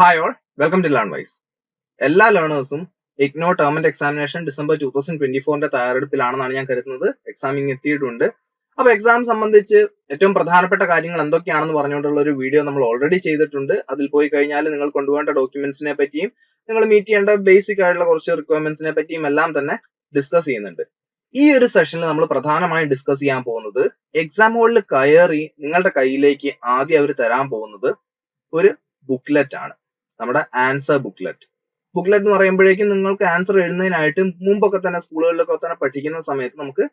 Hi all welcome to learn wise എല്ലാ ലേണേഴ്സും IGNOU term and examination December two thousand twenty ഫോറിന്റെ തയ്യാറെടുപ്പിലാണെന്നാണ് ഞാൻ കരുതുന്നത്. എക്സാമിങ് എത്തിയിട്ടുണ്ട്. അപ്പൊ എക്സാം സംബന്ധിച്ച് ഏറ്റവും പ്രധാനപ്പെട്ട കാര്യങ്ങൾ എന്തൊക്കെയാണെന്ന് പറഞ്ഞുകൊണ്ടുള്ള ഒരു വീഡിയോ നമ്മൾ ഓൾറെഡി ചെയ്തിട്ടുണ്ട്. അതിൽ പോയി കഴിഞ്ഞാൽ നിങ്ങൾ കൊണ്ടുപോകേണ്ട ഡോക്യുമെന്റ്സിനെ പറ്റിയും നിങ്ങൾ മീറ്റ് ചെയ്യേണ്ട ബേസിക് ആയിട്ടുള്ള കുറച്ച് റിക്വയർമെന്റ്സിനെ പറ്റിയും എല്ലാം തന്നെ ഡിസ്കസ് ചെയ്യുന്നുണ്ട്. ഈ ഒരു സെഷനിൽ നമ്മൾ പ്രധാനമായും ഡിസ്കസ് ചെയ്യാൻ പോകുന്നത് എക്സാം ഹോളിൽ കയറി നിങ്ങളുടെ കയ്യിലേക്ക് ആദ്യം അവർ തരാൻ പോകുന്നത് ഒരു ബുക്ക്ലെറ്റ് ആണ്. നമ്മുടെ ആൻസർ ബുക്ക്ലെറ്റ് ബുക്ക്ലെറ്റ് എന്ന് പറയുമ്പോഴേക്കും നിങ്ങൾക്ക് ആൻസർ എഴുതുന്നതിനായിട്ട് മുമ്പൊക്കെ തന്നെ സ്കൂളുകളിലൊക്കെ തന്നെ പഠിക്കുന്ന സമയത്ത് നമുക്ക്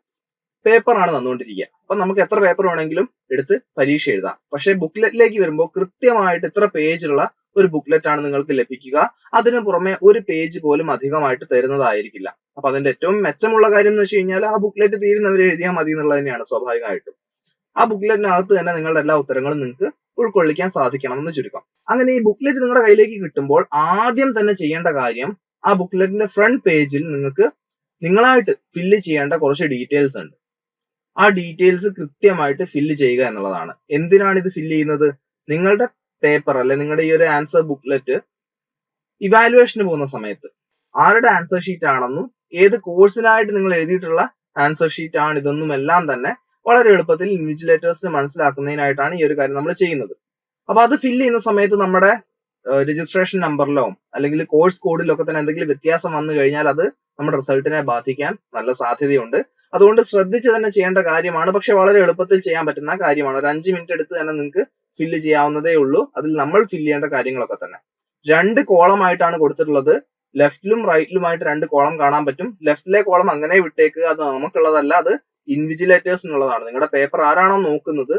പേപ്പറാണ് തന്നുകൊണ്ടിരിക്കുക. അപ്പൊ നമുക്ക് എത്ര പേപ്പർ വേണമെങ്കിലും എടുത്ത് പരീക്ഷ എഴുതാം. പക്ഷേ ബുക്ക്ലെറ്റിലേക്ക് വരുമ്പോൾ കൃത്യമായിട്ട് ഇത്ര പേജുള്ള ഒരു ബുക്ക്ലെറ്റ് ആണ് നിങ്ങൾക്ക് ലഭിക്കുക. അതിന് പുറമെ ഒരു പേജ് പോലും അധികമായിട്ട് തരുന്നതായിരിക്കില്ല. അപ്പൊ അതിന്റെ ഏറ്റവും മെച്ചമുള്ള കാര്യം എന്ന് വെച്ച് കഴിഞ്ഞാൽ ആ ബുക്ക്ലെറ്റ് തീരുന്നവരെ എഴുതിയാൽ മതി എന്നുള്ളത് തന്നെയാണ് സ്വാഭാവികമായിട്ടും. ആ ബുക്ക്ലെറ്റിനകത്ത് തന്നെ നിങ്ങളുടെ എല്ലാ ഉത്തരങ്ങളും നിങ്ങൾക്ക് ഉൾക്കൊള്ളിക്കാൻ സാധിക്കണം എന്ന് ചുരുക്കം. അങ്ങനെ ഈ ബുക്ക്ലെറ്റ് നിങ്ങളുടെ കയ്യിലേക്ക് കിട്ടുമ്പോൾ ആദ്യം തന്നെ ചെയ്യേണ്ട കാര്യം ആ ബുക്ക്ലെറ്റിന്റെ ഫ്രണ്ട് പേജിൽ നിങ്ങൾക്ക് നിങ്ങളായിട്ട് ഫില്ല് ചെയ്യേണ്ട കുറച്ച് ഡീറ്റെയിൽസ് ഉണ്ട്. ആ ഡീറ്റെയിൽസ് കൃത്യമായിട്ട് ഫില്ല് ചെയ്യുക എന്നുള്ളതാണ്. എന്തിനാണ് ഇത് ഫില്ല് ചെയ്യുന്നത്? നിങ്ങളുടെ പേപ്പർ അല്ലെ നിങ്ങളുടെ ഈ ഒരു ആൻസർ ബുക്ക്ലെറ്റ് ഇവാലുവേഷന് പോകുന്ന സമയത്ത്. ആരുടെ ആൻസർ ഷീറ്റ് ആണെന്നും ഏത് കോഴ്സിനായിട്ട് നിങ്ങൾ എഴുതിയിട്ടുള്ള ആൻസർ ഷീറ്റ് ആണ് ഇതെന്നും എല്ലാം തന്നെ വളരെ എളുപ്പത്തിൽ ഇൻവിജിലേറ്റേഴ്സിന് മനസ്സിലാക്കുന്നതിനായിട്ടാണ് ഈ ഒരു കാര്യം നമ്മൾ ചെയ്യുന്നത്. അപ്പൊ അത് ഫില്ല് ചെയ്യുന്ന സമയത്ത് നമ്മുടെ രജിസ്ട്രേഷൻ നമ്പറിലോ അല്ലെങ്കിൽ കോഴ്സ് കോഡിലോ ഒക്കെ തന്നെ എന്തെങ്കിലും വ്യത്യാസം വന്നു കഴിഞ്ഞാൽ അത് നമ്മുടെ റിസൾട്ടിനെ ബാധിക്കാൻ നല്ല സാധ്യതയുണ്ട്. അതുകൊണ്ട് ശ്രദ്ധിച്ച് തന്നെ ചെയ്യേണ്ട കാര്യമാണ്. പക്ഷെ വളരെ എളുപ്പത്തിൽ ചെയ്യാൻ പറ്റുന്ന കാര്യമാണ്. ഒരു അഞ്ച് മിനിറ്റ് എടുത്ത് തന്നെ നിങ്ങൾക്ക് ഫില്ല് ചെയ്യാവുന്നതേ ഉള്ളൂ. അതിൽ നമ്മൾ ഫില്ല് ചെയ്യേണ്ട കാര്യങ്ങളൊക്കെ തന്നെ. രണ്ട് കോളം ആയിട്ടാണ് കൊടുത്തിട്ടുള്ളത്. ലെഫ്റ്റിലും റൈറ്റിലുമായിട്ട് രണ്ട് കോളം കാണാൻ പറ്റും. ലെഫ്റ്റിലെ കോളം അങ്ങനെ വിട്ടേക്ക് അത് നമുക്കുള്ളതല്ല. അത് ഇൻവിജിലേറ്റേഴ്സിനുള്ളതാണ് നിങ്ങളുടെ പേപ്പർ ആരാണോ നോക്കുന്നത്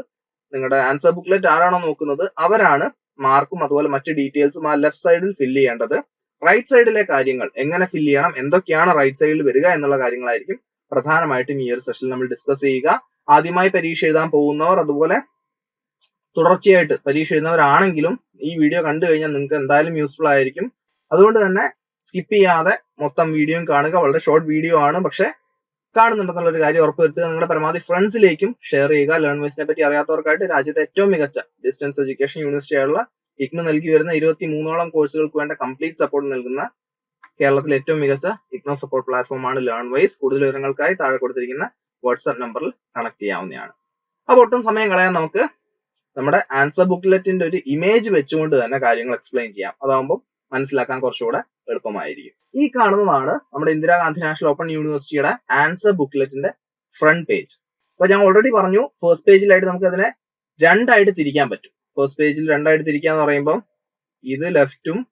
നിങ്ങളുടെ ആൻസർ ബുക്ക്ലെറ്റ് ആരാണോ നോക്കുന്നത് അവരാണ് മാർക്കും അതുപോലെ മറ്റ് ഡീറ്റെയിൽസും ആ ലെഫ്റ്റ് സൈഡിൽ ഫില്ല് ചെയ്യേണ്ടത്. റൈറ്റ് സൈഡിലെ കാര്യങ്ങൾ എങ്ങനെ ഫില്ല് ചെയ്യണം എന്തൊക്കെയാണ് റൈറ്റ് സൈഡിൽ വരിക എന്നുള്ള കാര്യങ്ങളായിരിക്കും പ്രധാനമായിട്ടും ഈ ഒരു സെഷനിൽ നമ്മൾ ഡിസ്കസ് ചെയ്യുക. ആദ്യമായി പരീക്ഷ എഴുതാൻ പോകുന്നവർ അതുപോലെ തുടർച്ചയായിട്ട് പരീക്ഷ എഴുതുന്നവരാണെങ്കിലും ഈ വീഡിയോ കണ്ടു കഴിഞ്ഞാൽ നിങ്ങൾക്ക് എന്തായാലും യൂസ്ഫുൾ ആയിരിക്കും. അതുകൊണ്ട് തന്നെ സ്കിപ്പ് ചെയ്യാതെ മൊത്തം വീഡിയോയും കാണുക. വളരെ ഷോർട്ട് വീഡിയോ ആണ്. പക്ഷെ കാണുന്നുണ്ടെന്നുള്ള ഒരു കാര്യം ഉറപ്പുവരുത്തുക. നിങ്ങളുടെ പരമാവധി ഫ്രണ്ട്സിലേക്കും ഷെയർ ചെയ്യുക. ലേൺവേഴ്സിനെ പറ്റി അറിയാത്തവർക്കായിട്ട് രാജ്യത്തെ ഏറ്റവും മികച്ച ഡിസ്റ്റൻസ് എഡ്യൂക്കേഷൻ യൂണിവേഴ്സിറ്റിയായുള്ള ഇഗ്നു നൽകി വരുന്ന ഇരുപത്തി മൂന്നോളം കോഴ്സുകൾക്ക് വേണ്ട കംപ്ലീറ്റ് സപ്പോർട്ട് നൽകുന്ന കേരളത്തിലെ ഏറ്റവും മികച്ച ഇഗ്നോ സപ്പോർട്ട് പ്ലാറ്റ്ഫോം ആണ് ലേൺ വൈസ് കൂടുതൽ വിവരങ്ങൾക്കായി താഴെ കൊടുത്തിരിക്കുന്ന വാട്സ്ആപ്പ് നമ്പറിൽ കണക്ട് ചെയ്യാവുന്നതാണ്. അപ്പോൾ ഒട്ടും സമയം കളയാൻ നമുക്ക് നമ്മുടെ ആൻസർ ബുക്ക്ലെറ്റിന്റെ ഒരു ഇമേജ് വെച്ചുകൊണ്ട് തന്നെ കാര്യങ്ങൾ എക്സ്പ്ലെയിൻ ചെയ്യാം. അതാകുമ്പോൾ മനസ്സിലാക്കാൻ കുറച്ചുകൂടെ എളുപ്പമായിരിക്കും. ഈ കാണുന്നതാണ് നമ്മുടെ ഇന്ദിരാഗാന്ധി നാഷണൽ ഓപ്പൺ യൂണിവേഴ്സിറ്റിയുടെ ആൻസർ ബുക്ക്ലെറ്റിന്റെ ഫ്രണ്ട് പേജ്. അപ്പൊ ഞാൻ ഓൾറെഡി പറഞ്ഞു ഫസ്റ്റ് പേജിലായിട്ട് നമുക്ക് അതിനെ രണ്ടായിട്ട് തിരിക്കാൻ പറ്റും. ഫസ്റ്റ് പേജിൽ രണ്ടായിട്ട് തിരിക്കുക എന്ന് പറയുമ്പോൾ ഇത് ലെഫ്റ്റും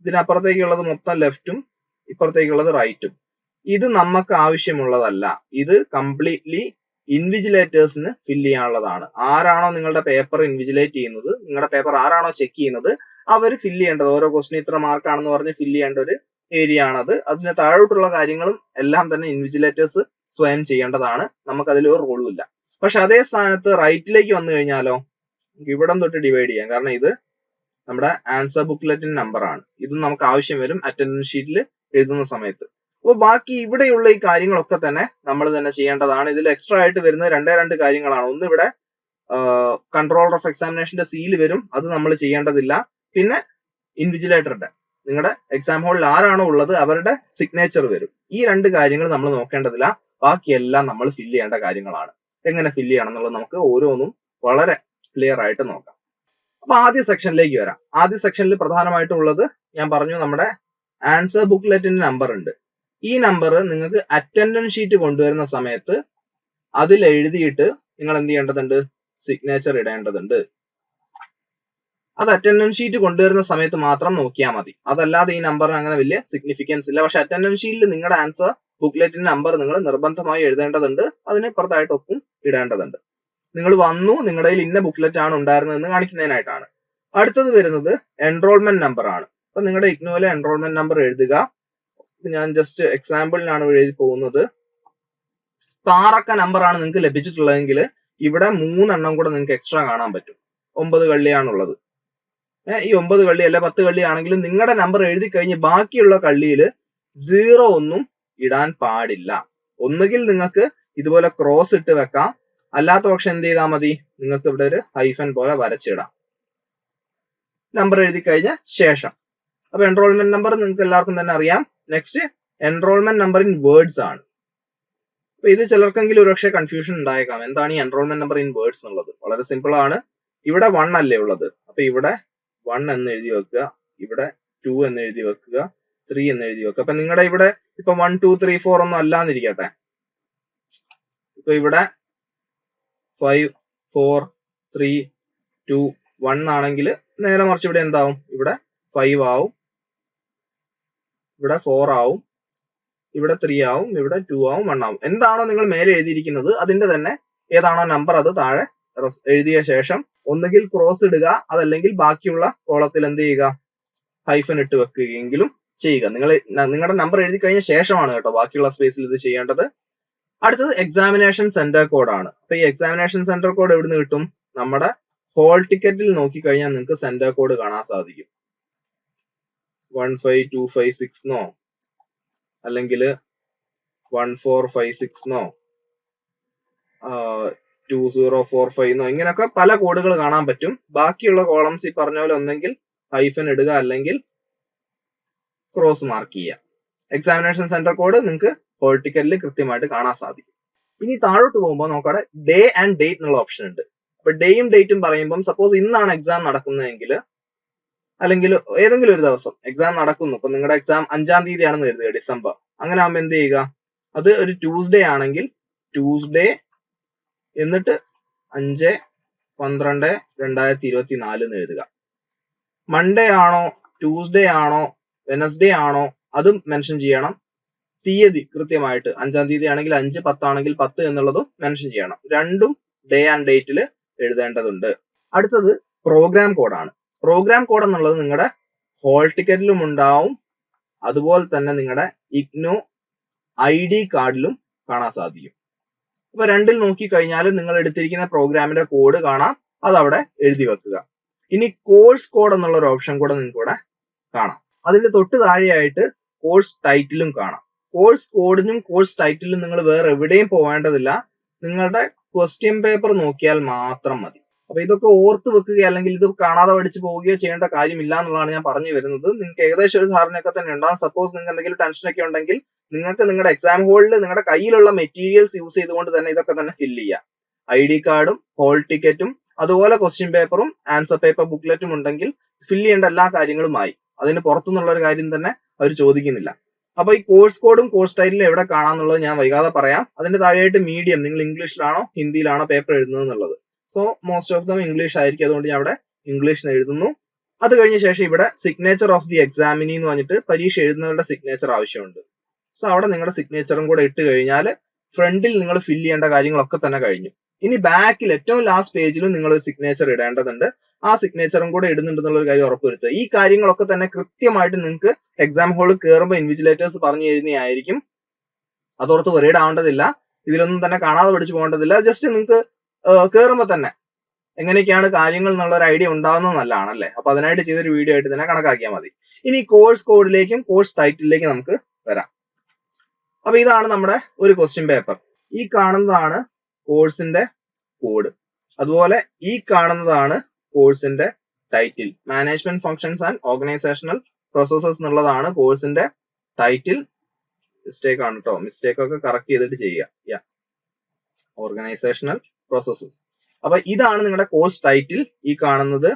ഇതിനപ്പുറത്തേക്കുള്ളത് മൊത്തം ലെഫ്റ്റും ഇപ്പുറത്തേക്കുള്ളത് റൈറ്റും. ഇത് നമുക്ക് ആവശ്യമുള്ളതല്ല. ഇത് കംപ്ലീറ്റ്ലി ഇൻവിജിലേറ്റേഴ്സിന് ഫില്ല് ചെയ്യാനുള്ളതാണ്. ആരാണോ നിങ്ങളുടെ പേപ്പർ ഇൻവിജിലേറ്റ് ചെയ്യുന്നത് നിങ്ങളുടെ പേപ്പർ ആരാണോ ചെക്ക് ചെയ്യുന്നത് അവർ ഫില്ല് ചെയ്യേണ്ടത്. ഓരോ ക്വസ്റ്റിന് ഇത്ര മാർക്കാണെന്ന് പറഞ്ഞ് ഫില്ല് ചെയ്യേണ്ട ഒരു ഏരിയ ആണത്. അതിന് താഴോട്ടുള്ള കാര്യങ്ങളും എല്ലാം തന്നെ ഇൻവിജിലേറ്റേഴ്സ് സ്വയം ചെയ്യേണ്ടതാണ്. നമുക്ക് അതിൽ ഒരു റോളും ഇല്ല. പക്ഷെ അതേ സ്ഥാനത്ത് റൈറ്റിലേക്ക് വന്നു കഴിഞ്ഞാലോ ഇവിടം തൊട്ട് ഡിവൈഡ് ചെയ്യാം. കാരണം ഇത് നമ്മുടെ ആൻസർ ബുക്ക്ലെറ്റിന്റെ നമ്പർ ആണ്. ഇതും നമുക്ക് ആവശ്യം വരും അറ്റൻഡൻസ് ഷീറ്റിൽ എഴുതുന്ന സമയത്ത്. അപ്പോൾ ബാക്കി ഇവിടെയുള്ള ഈ കാര്യങ്ങളൊക്കെ തന്നെ നമ്മൾ തന്നെ ചെയ്യേണ്ടതാണ്. ഇതിൽ എക്സ്ട്രാ ആയിട്ട് വരുന്ന രണ്ടേ രണ്ട് കാര്യങ്ങളാണ്. ഒന്ന് ഇവിടെ കൺട്രോളർ ഓഫ് എക്സാമിനേഷന്റെ സീൽ വരും. അത് നമ്മൾ ചെയ്യേണ്ടതില്ല. പിന്നെ ഇൻവിജിലേറ്ററുടെ നിങ്ങളുടെ എക്സാം ഹോളിൽ ആരാണോ ഉള്ളത് അവരുടെ സിഗ്നേച്ചർ വരും. ഈ രണ്ട് കാര്യങ്ങൾ നമ്മൾ നോക്കേണ്ടതില്ല. ബാക്കിയെല്ലാം നമ്മൾ ഫില്ല് ചെയ്യേണ്ട കാര്യങ്ങളാണ്. എങ്ങനെ ഫില്ല് ചെയ്യണം എന്നുള്ളത് നമുക്ക് ഓരോന്നും വളരെ ക്ലിയർ ആയിട്ട് നോക്കാം. അപ്പൊ ആദ്യ സെക്ഷനിലേക്ക് വരാം. ആദ്യ സെക്ഷനിൽ പ്രധാനമായിട്ടും ഉള്ളത് ഞാൻ പറഞ്ഞു നമ്മുടെ ആൻസർ ബുക്ക്ലെറ്റിന്റെ നമ്പർ ഉണ്ട്. ഈ നമ്പർ നിങ്ങൾക്ക് അറ്റൻഡൻസ് ഷീറ്റ് കൊണ്ടുവരുന്ന സമയത്ത് അതിൽ എഴുതിയിട്ട് നിങ്ങൾ എന്ത് ചെയ്യേണ്ടതുണ്ട്? സിഗ്നേച്ചർ ഇടേണ്ടതുണ്ട്. അത് അറ്റൻഡൻസ് ഷീറ്റ് കൊണ്ടുവരുന്ന സമയത്ത് മാത്രം നോക്കിയാൽ മതി. അതല്ലാതെ ഈ നമ്പറിന് അങ്ങനെ വലിയ സിഗ്നിഫിക്കൻസ് ഇല്ല. പക്ഷെ അറ്റൻഡൻസ് ഷീറ്റിൽ നിങ്ങളുടെ ആൻസർ ബുക്ക്ലെറ്റിന്റെ നമ്പർ നിങ്ങൾ നിർബന്ധമായി എഴുതേണ്ടതുണ്ട്. അതിന് പുറത്തായിട്ട് ഒപ്പം ഇടേണ്ടതുണ്ട്. നിങ്ങൾ വന്നു നിങ്ങളുടെ കയ്യിൽ ഇന്ന ബുക്ക്ലെറ്റ് ആണ് ഉണ്ടായിരുന്നതെന്ന് കാണിക്കുന്നതിനായിട്ടാണ്. അടുത്തത് വരുന്നത് എൻറോൾമെന്റ് നമ്പർ ആണ്. അപ്പൊ നിങ്ങളുടെ ഇഗ്നോയിലെ എൻറോൾമെന്റ് നമ്പർ എഴുതുക. ഞാൻ ജസ്റ്റ് എക്സാമ്പിളിനാണ് എഴുതി പോകുന്നത്. ആറക്ക നമ്പർ ആണ് നിങ്ങൾക്ക് ലഭിച്ചിട്ടുള്ളതെങ്കിൽ ഇവിടെ മൂന്നെണ്ണം കൂടെ നിങ്ങൾക്ക് എക്സ്ട്രാ കാണാൻ പറ്റും. ഒമ്പത് കള്ളിയാണുള്ളത്. ഈ ഒമ്പത് കള്ളി അല്ല പത്ത് കള്ളി ആണെങ്കിലും നിങ്ങളുടെ നമ്പർ എഴുതി കഴിഞ്ഞ് ബാക്കിയുള്ള കള്ളിയിൽ സീറോ ഒന്നും ഇടാൻ പാടില്ല. ഒന്നുകിൽ നിങ്ങൾക്ക് ഇതുപോലെ ക്രോസ് ഇട്ട് വെക്കാം. അല്ലാത്ത പക്ഷം എന്ത് ചെയ്താൽ മതി? നിങ്ങൾക്ക് ഇവിടെ ഒരു ഹൈഫൻ പോലെ വരച്ചിടാം. നമ്പർ എഴുതി കഴിഞ്ഞ ശേഷം. അപ്പൊ എൻറോൾമെന്റ് നമ്പർ നിങ്ങൾക്ക് എല്ലാവർക്കും തന്നെ അറിയാം. Next enrolment number in words ആണ്. അപ്പൊ ഇത് ചിലർക്കെങ്കിലും ഒരുപക്ഷെ കൺഫ്യൂഷൻ ഉണ്ടായേക്കാം. എന്താണ് ഈ എൻറോൾമെന്റ് നമ്പർ ഇൻ വേർഡ്സ് എന്നുള്ളത്? വളരെ സിമ്പിൾ ആണ്. ഇവിടെ വൺ അല്ലേ ഉള്ളത്. അപ്പൊ ഇവിടെ വൺ എന്ന് എഴുതി വെക്കുക. ഇവിടെ ടു എന്ന് എഴുതി വെക്കുക. ത്രീ എന്ന് എഴുതി വെക്കുക. അപ്പൊ നിങ്ങളുടെ ഇവിടെ ഇപ്പൊ വൺ ടു ത്രീ ഫോർ ഒന്നും അല്ലാന്നിരിക്കട്ടെ ഇപ്പൊ ഇവിടെ five four three two one ആണെങ്കിൽ നേരെ മറിച്ച് ഇവിടെ എന്താവും? ഇവിടെ ഫൈവ് ആവും. ഇവിടെ ഫോർ ആവും. ഇവിടെ ത്രീ ആവും. ഇവിടെ ടു ആവും. വൺ ആവും. എന്താണോ നിങ്ങൾ മേലെ എഴുതിയിരിക്കുന്നത്? അതിന്റെ തന്നെ ഏതാണോ നമ്പർ അത് താഴെ എഴുതിയ ശേഷം ഒന്നുകിൽ ക്രോസ് ഇടുക അതല്ലെങ്കിൽ ബാക്കിയുള്ള കോളത്തിൽ എന്ത് ചെയ്യുക? ഹൈഫൻ ഇട്ട് വെക്കുകയെങ്കിലും ചെയ്യുക. നിങ്ങൾ നിങ്ങളുടെ നമ്പർ എഴുതി കഴിഞ്ഞ ശേഷമാണ് കേട്ടോ ബാക്കിയുള്ള സ്പേസിൽ ഇത് ചെയ്യേണ്ടത്. അടുത്തത് എക്സാമിനേഷൻ സെന്റർ കോഡ് ആണ്. അപ്പൊ ഈ എക്സാമിനേഷൻ സെന്റർ കോഡ് എവിടുന്ന് കിട്ടും? നമ്മുടെ ഹോൾ ടിക്കറ്റിൽ നോക്കി കഴിഞ്ഞാൽ നിങ്ങൾക്ക് സെന്റർ കോഡ് കാണാൻ സാധിക്കും. One five two five six എന്നോ അല്ലെങ്കിൽ വൺ ഫോർ ഫൈവ് സിക്സ് എന്നോ ടു സീറോ ഫോർ ഫൈവ് എന്നോ ഇങ്ങനെയൊക്കെ പല കോഡുകൾ കാണാൻ പറ്റും. ബാക്കിയുള്ള കോളംസ് ഈ പറഞ്ഞ പോലെ ഒന്നെങ്കിൽ ഹൈഫൻ ഇടുക അല്ലെങ്കിൽ ക്രോസ് മാർക്ക് ചെയ്യുക. എക്സാമിനേഷൻ സെന്റർ കോഡ് നിങ്ങൾക്ക് പോളിറ്റിക്കലിൽ കൃത്യമായിട്ട് കാണാൻ സാധിക്കും. ഇനി താഴോട്ട് പോകുമ്പോൾ നോക്കടെ ഡേ ആൻഡ് ഡേറ്റ് എന്നുള്ള ഓപ്ഷൻ ഉണ്ട്. അപ്പൊ ഡേയും ഡേറ്റും പറയുമ്പോൾ സപ്പോസ് ഇന്നാണ് എക്സാം നടക്കുന്നതെങ്കിൽ അല്ലെങ്കിൽ ഏതെങ്കിലും ഒരു ദിവസം എക്സാം നടക്കുന്നു. ഇപ്പൊ നിങ്ങളുടെ എക്സാം അഞ്ചാം തീയതി ആണെന്ന് കരുതുക ഡിസംബർ. അങ്ങനെ ആകുമ്പോൾ എന്ത് ചെയ്യുക? അത് ഒരു ട്യൂസ്ഡേ ആണെങ്കിൽ ട്യൂസ്ഡേ എന്നിട്ട് അഞ്ച് പന്ത്രണ്ട് രണ്ടായിരത്തി ഇരുപത്തി നാല് എന്ന് എഴുതുക. മൺഡേ ആണോ ട്യൂസ്ഡേ ആണോ വെനസ്ഡേ ആണോ അതും മെൻഷൻ ചെയ്യണം. തീയതി കൃത്യമായിട്ട് അഞ്ചാം തീയതി ആണെങ്കിൽ അഞ്ച് പത്താണെങ്കിൽ പത്ത് എന്നുള്ളതും മെൻഷൻ ചെയ്യണം. രണ്ടും ഡേ ആൻഡ് ഡേറ്റിൽ എഴുതേണ്ടതുണ്ട്. അടുത്തത് പ്രോഗ്രാം കോഡാണ് പ്രോഗ്രാം കോഡ് എന്നുള്ളത് നിങ്ങളുടെ ഹോൾ ടിക്കറ്റിലും ഉണ്ടാവും. അതുപോലെ തന്നെ നിങ്ങളുടെ ഇഗ്നോ ഐ ഡി കാർഡിലും കാണാൻ സാധിക്കും. അപ്പൊ രണ്ടിൽ നോക്കി കഴിഞ്ഞാൽ നിങ്ങൾ എടുത്തിരിക്കുന്ന പ്രോഗ്രാമിന്റെ കോഡ് കാണാം. അത് അവിടെ എഴുതി വെക്കുക. ഇനി കോഴ്സ് കോഡ് എന്നുള്ള ഒരു ഓപ്ഷൻ കൂടെ നിങ്ങൾക്ക് ഇവിടെ കാണാം. അതിന്റെ തൊട്ട് താഴെയായിട്ട് കോഴ്സ് ടൈറ്റിലും കാണാം. കോഴ്സ് കോഡിനും കോഴ്സ് ടൈറ്റിലും നിങ്ങൾ വേറെ എവിടെയും പോകേണ്ടതില്ല നിങ്ങളുടെ ക്വസ്റ്റ്യൻ പേപ്പർ നോക്കിയാൽ മാത്രം മതി. അപ്പൊ ഇതൊക്കെ ഓർത്ത് വെക്കുക അല്ലെങ്കിൽ ഇത് കാണാതെ പഠിച്ചു പോവുകയോ ചെയ്യേണ്ട കാര്യമില്ല എന്നുള്ളതാണ് ഞാൻ പറഞ്ഞു വരുന്നത്. നിങ്ങൾക്ക് ഏകദേശം ഒരു ധാരണയൊക്കെ തന്നെ ഉണ്ടാകും സപ്പോസ് നിങ്ങൾക്ക് എന്തെങ്കിലും ടെൻഷനൊക്കെ ഉണ്ടെങ്കിൽ നിങ്ങൾക്ക് നിങ്ങളുടെ എക്സാം ഹോളിൽ നിങ്ങളുടെ കയ്യിലുള്ള മെറ്റീരിയൽസ് യൂസ് ചെയ്തുകൊണ്ട് തന്നെ ഇതൊക്കെ തന്നെ ഫില്ല് ചെയ്യാം. ഐ ഡി കാർഡും ഹോൾ ടിക്കറ്റും അതുപോലെ ക്വസ്റ്റ്യൻ പേപ്പറും ആൻസർ പേപ്പർ ബുക്ക്ലെറ്റും ഉണ്ടെങ്കിൽ ഫില്ല് ചെയ്യേണ്ട എല്ലാ കാര്യങ്ങളുമായി. അതിന് പുറത്തുനിന്നുള്ള ഒരു കാര്യം തന്നെ അവർ ചോദിക്കുന്നില്ല. അപ്പൊ ഈ കോഴ്സ് കോഡും കോഴ്സ് ടൈറ്റിലും എവിടെ കാണാന്നുള്ളത് ഞാൻ വൈകാതെ പറയാം. അതിന്റെ താഴെയായിട്ട് മീഡിയം നിങ്ങൾ ഇംഗ്ലീഷിലാണോ ഹിന്ദിയിലാണോ പേപ്പർ എഴുതുന്നത് എന്നുള്ളത്. So most of them English ആയിരിക്കും. അതുകൊണ്ട് ഞാൻ അവിടെ ഇംഗ്ലീഷിൽ എഴുതുന്നു. അത് കഴിഞ്ഞ ശേഷം ഇവിടെ സിഗ്നേച്ചർ ഓഫ് ദി എക്സാമിനി എന്ന് പറഞ്ഞിട്ട് പരീക്ഷ എഴുതുന്നവരുടെ സിഗ്നേച്ചർ ആവശ്യമുണ്ട്. സോ അവിടെ നിങ്ങളുടെ സിഗ്നേച്ചറും കൂടെ ഇട്ട് കഴിഞ്ഞാൽ ഫ്രണ്ടിൽ നിങ്ങൾ ഫില്ല് ചെയ്യേണ്ട കാര്യങ്ങളൊക്കെ തന്നെ കഴിഞ്ഞു. ഇനി ബാക്കിൽ ഏറ്റവും ലാസ്റ്റ് പേജിലും നിങ്ങൾ സിഗ്നേച്ചർ ഇടേണ്ടതുണ്ട്. ആ സിഗ്നേച്ചറും കൂടെ ഇടുന്നുണ്ടെന്നുള്ള ഒരു കാര്യം ഉറപ്പുവരുത്തുക. ഈ കാര്യങ്ങളൊക്കെ തന്നെ കൃത്യമായിട്ട് നിങ്ങൾക്ക് എക്സാം ഹോളിൽ കയറുമ്പോൾ ഇൻവിജിലേറ്റേഴ്സ് പറഞ്ഞു തരുന്നതായിരിക്കും അതോർത്ത് വെറീഡ് ആവേണ്ടതില്ല. ഇതിലൊന്നും തന്നെ കാണാതെ പഠിച്ചു പോകേണ്ടതില്ല. ജസ്റ്റ് നിങ്ങൾക്ക് കയറുമ്പോൾ തന്നെ എങ്ങനെയൊക്കെയാണ് കാര്യങ്ങൾ എന്നുള്ള ഒരു ഐഡിയ ഉണ്ടാവുന്നത് നല്ലതാണല്ലേ? അപ്പൊ അതിനായിട്ട് ചെയ്തൊരു വീഡിയോ ആയിട്ട് തന്നെ കണക്കാക്കിയാൽ മതി. ഇനി കോഴ്സ് കോഡിലേക്കും കോഴ്സ് ടൈറ്റിലേക്കും നമുക്ക് വരാം. അപ്പൊ ഇതാണ് നമ്മുടെ ഒരു ക്വസ്റ്റ്യൻ പേപ്പർ ഈ കാണുന്നതാണ് കോഴ്സിന്റെ കോഡ് അതുപോലെ ഈ കാണുന്നതാണ് കോഴ്സിന്റെ title management functions and organisational processes എന്നുള്ളതാണ് കോഴ്സിന്റെ ടൈറ്റിൽ മിസ്റ്റേക്ക് ആണ് കേട്ടോ മിസ്റ്റേക്ക് ഒക്കെ കറക്റ്റ് ചെയ്തിട്ട് ചെയ്യുക. ഓർഗനൈസേഷണൽ പ്രോസസ്സസ് അപ്പൊ ഇതാണ് നിങ്ങളുടെ കോഴ്സ് ടൈറ്റിൽ ഈ കാണുന്നത്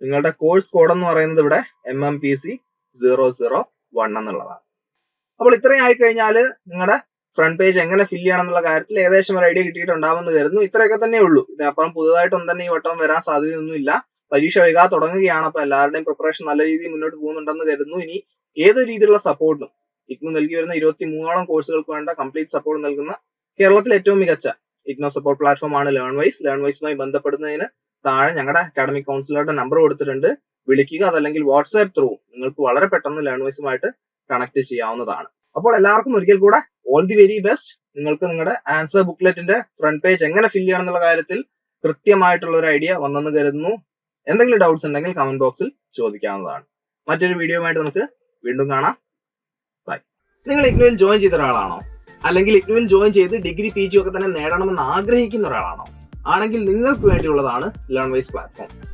നിങ്ങളുടെ കോഴ്സ് കോഡ് എന്ന് പറയുന്നത് ഇവിടെ M M P C zero zero one എന്നുള്ളതാണ്. അപ്പോൾ ഇത്രയും ആയി കഴിഞ്ഞാൽ നിങ്ങളുടെ ഫ്രണ്ട് പേജ് എങ്ങനെ ഫില്ല് ചെയ്യണം എന്നുള്ള കാര്യത്തിൽ ഏകദേശം ഒരു ഐഡിയ കിട്ടിയിട്ടുണ്ടാവുമെന്ന് കരുതുന്നു. ഇത്രയൊക്കെ തന്നെ ഉള്ളൂ. ഇതിനപ്പുറം പുതുതായിട്ടൊന്നും തന്നെ ഈ വട്ടം വരാൻ സാധ്യതയൊന്നുമില്ല. പരീക്ഷ വൈകാതെ തുടങ്ങുകയാണ്. അപ്പൊ എല്ലാവരുടെയും പ്രിപ്പറേഷൻ നല്ല രീതിയിൽ മുന്നോട്ട് പോകുന്നുണ്ടെന്ന് കരുതുന്നു. ഇനി ഏത് രീതിയിലുള്ള സപ്പോർട്ടും ഇഗ്നു നൽകി വരുന്ന ഇരുപത്തി മൂന്നോളം കോഴ്സുകൾക്ക് വേണ്ട കംപ്ലീറ്റ് സപ്പോർട്ട് നൽകുന്ന കേരളത്തിൽ ഏറ്റവും മികച്ച ഇഗ്നോ സപ്പോർട്ട് പ്ലാറ്റ്ഫോം ആണ് ലേൺ വൈസ് ലേൺ വൈസുമായി ബന്ധപ്പെടുന്നതിന് താഴെ ഞങ്ങളുടെ അക്കാഡമിക് കൗൺസിലറുടെ നമ്പർ കൊടുത്തിട്ടുണ്ട്. വിളിക്കുക അതല്ലെങ്കിൽ വാട്സ്ആപ്പ് ത്രൂ നിങ്ങൾക്ക് വളരെ പെട്ടെന്ന് ലേൺ വൈസുമായിട്ട് കണക്ട് ചെയ്യാവുന്നതാണ്. അപ്പോൾ എല്ലാവർക്കും ഒരിക്കൽ കൂടെ ഓൾ ദി വെരി ബെസ്റ്റ് നിങ്ങൾക്ക് നിങ്ങളുടെ ആൻസർ ബുക്ക്ലെറ്റിന്റെ ഫ്രണ്ട് പേജ് എങ്ങനെ ഫില്ല് ചെയ്യണം എന്നുള്ള കാര്യത്തിൽ കൃത്യമായിട്ടുള്ള ഒരു ഐഡിയ വന്നെന്ന് കരുതുന്നു. എന്തെങ്കിലും ഡൗട്ട്സ് ഉണ്ടെങ്കിൽ കമന്റ് ബോക്സിൽ ചോദിക്കാവുന്നതാണ്. മറ്റൊരു വീഡിയോയുമായിട്ട് നമുക്ക് വീണ്ടും കാണാം. ബൈ നിങ്ങൾ ഇഗ്നുവിൽ ജോയിൻ ചെയ്ത ഒരാളാണോ? അല്ലെങ്കിൽ ഇഗ്നുവിൽ ജോയിൻ ചെയ്ത് ഡിഗ്രി പി ജി ഒക്കെ തന്നെ നേടണമെന്ന് ആഗ്രഹിക്കുന്ന ഒരാളാണോ? ആണെങ്കിൽ നിങ്ങൾക്ക് വേണ്ടിയുള്ളതാണ് ലേൺ വൈസ് പ്ലാറ്റ്ഫോം